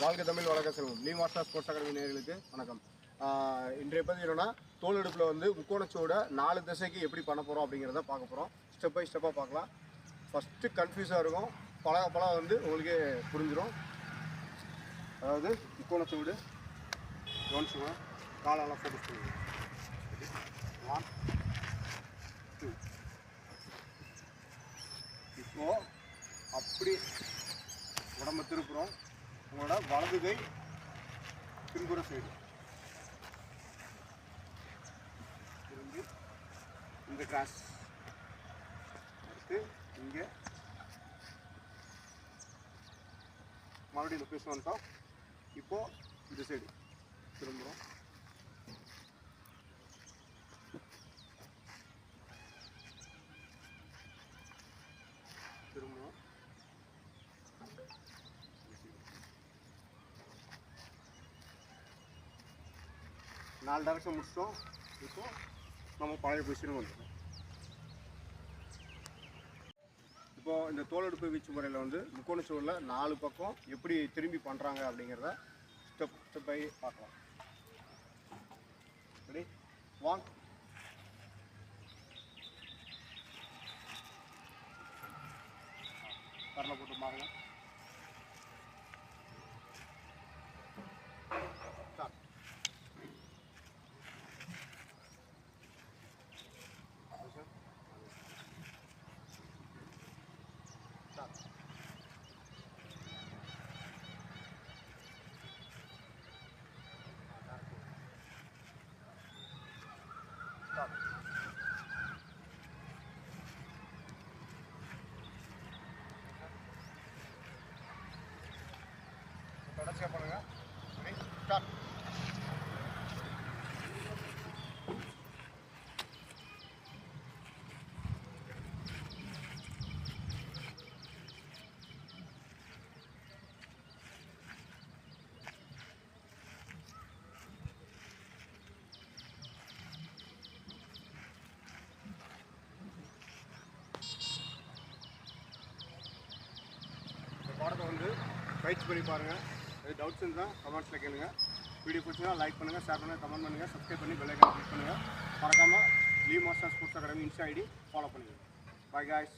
வாழ்க தமிழ் வழக்க செல்வம். லீ மாஸ்டர் ஸ்போர்ட்ஸ் அகாடமி நேர்களுக்கு வணக்கம் இன்றைய பதிவு என்னன்னா தோல் எடுப்பில் வந்து முக்கோணச்சோட நாலு திசைக்கு எப்படி பண்ண போகிறோம் அப்படிங்கிறத பார்க்க போகிறோம் ஸ்டெப் பை ஸ்டெப்பாக பார்க்கலாம். ஃபஸ்ட்டு கன்ஃபியூஸாக இருக்கும். பழக பழக வந்து உங்களுக்கே புரிஞ்சிடும் அதாவது முக்கோணச்சோடு கவனிச்சுங்க காலெல்லாம் ஃபோக்கஸ் பண்ணுங்க. ஒன் டூ இப்போது அப்படி உடம்ப திருப்புறோம். உங்களோட வலது கை பின்புற சைடு திரும்பி இந்த கிராஸ் அடுத்து இங்கே. மறுபடியும் லொக்கேஷன் வந்துட்டோம் இப்போ இந்த சைடு திரும்புகிறோம் நாலு டேரக்ஷன் முடிச்சிட்டோம். இப்போ நம்ம பழைய பொசிஷனுக்கு வந்துடும் இப்போ இந்த தோலெடுப்பு வீச்சு முறையில் வந்து முக்கோண சுவரில் நாலு பக்கம் எப்படி திரும்பி பண்ணுறாங்க அப்படிங்கிறத ஸ்டெப் ஸ்டெப் பை பார்க்கலாம். ரெடி ஒன் கரலை போட்டு பாருங்க Start. தொடர்ச்சியாக பண்ணுங்க Ready? பாடத்தை வந்து பயிற்சி பண்ணி பாருங்கள் எது டவுட்ஸ் இருந்தால் கமெண்ட்ஸில் கேளுங்கள் வீடியோ பிடிச்சினா லைக் பண்ணுங்கள் ஷேர் பண்ணுங்கள் கமெண்ட் பண்ணுங்கள் சப்ஸ்கிரைப் பண்ணி பெல் கிளிக் பண்ணுங்கள் மறக்காமல் leave master sports academy Insta ID follow பண்ணுங்கள் பாய் காய்ஸ்